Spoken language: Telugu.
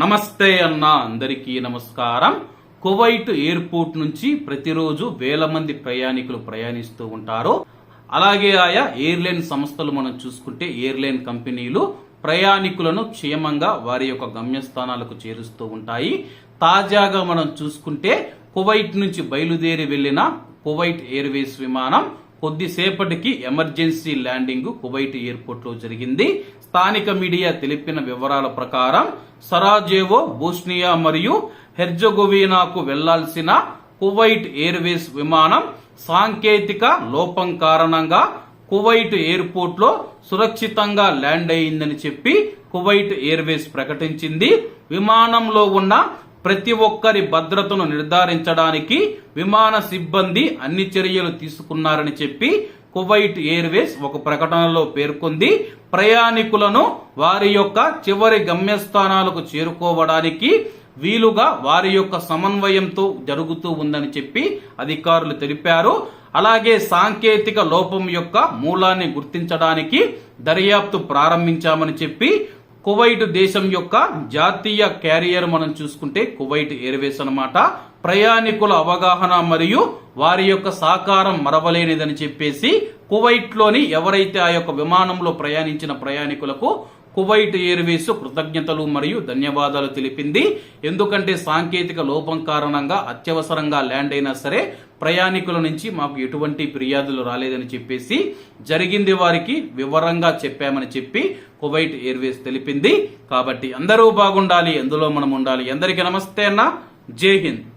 నమస్తే అన్న అందరికీ నమస్కారం. కువైట్ ఎయిర్పోర్ట్ నుంచి ప్రతిరోజు వేల మంది ప్రయాణికులు ప్రయాణిస్తూ ఉంటారు. అలాగే ఆయా ఎయిర్లైన్ సంస్థలు మనం చూసుకుంటే ఎయిర్లైన్ కంపెనీలు ప్రయాణికులను క్షేమంగా వారి యొక్క గమ్యస్థానాలకు చేరుస్తూ ఉంటాయి. తాజాగా మనం చూసుకుంటే కువైట్ నుంచి బయలుదేరి వెళ్ళిన కువైట్ ఎయిర్వేస్ విమానం కొద్దిసేపటికి ఎమర్జెన్సీ ల్యాండింగ్ కువైట్ ఎయిర్పోర్ట్లో జరిగింది. స్థానిక మీడియా తెలిపిన వివరాల ప్రకారం సరాజేవో బోస్నియా మరియు హెర్జగోవీనాకు వెళ్ళాల్సిన కువైట్ ఎయిర్వేస్ విమానం సాంకేతిక లోపం కారణంగా కువైట్ ఎయిర్పోర్ట్లో సురక్షితంగా ల్యాండ్ అయిందని చెప్పి కువైట్ ఎయిర్వేస్ ప్రకటించింది. విమానంలో ఉన్న ప్రతి ఒక్కరి భద్రతను నిర్ధారించడానికి విమాన సిబ్బంది అన్ని చర్యలు తీసుకున్నారని చెప్పి కువైట్ ఎయిర్వేస్ ఒక ప్రకటనలో పేర్కొంది. ప్రయాణికులను వారి యొక్క చివరి గమ్యస్థానాలకు చేరుకోవడానికి వీలుగా వారి యొక్క సమన్వయంతో జరుగుతూ ఉందని చెప్పి అధికారులు తెలిపారు. అలాగే సాంకేతిక లోపం యొక్క మూలాన్ని గుర్తించడానికి దర్యాప్తు ప్రారంభించామని చెప్పి కువైట్ దేశం యొక్క జాతీయ క్యారియర్ మనం చూసుకుంటే కువైట్ ఎయిర్వేస్ అన్నమాట. ప్రయాణికుల అవగాహన మరియు వారి యొక్క సహకారం మరవలేనిదని చెప్పేసి కువైట్లోని ఎవరైతే ఆ యొక్క విమానంలో ప్రయాణించిన ప్రయాణికులకు కువైట్ ఎయిర్వేస్ కృతజ్ఞతలు మరియు ధన్యవాదాలు తెలిపింది. ఎందుకంటే సాంకేతిక లోపం కారణంగా అత్యవసరంగా ల్యాండ్ అయినా సరే ప్రయాణికుల నుంచి మాకు ఎటువంటి ఫిర్యాదులు రాలేదని చెప్పేసి జరిగింది వారికి వివరంగా చెప్పామని చెప్పి కువైట్ ఎయిర్వేస్ తెలిపింది. కాబట్టి అందరూ బాగుండాలి ఎందులో మనం ఉండాలి. అందరికీ నమస్తే అన్న. జై హింద్.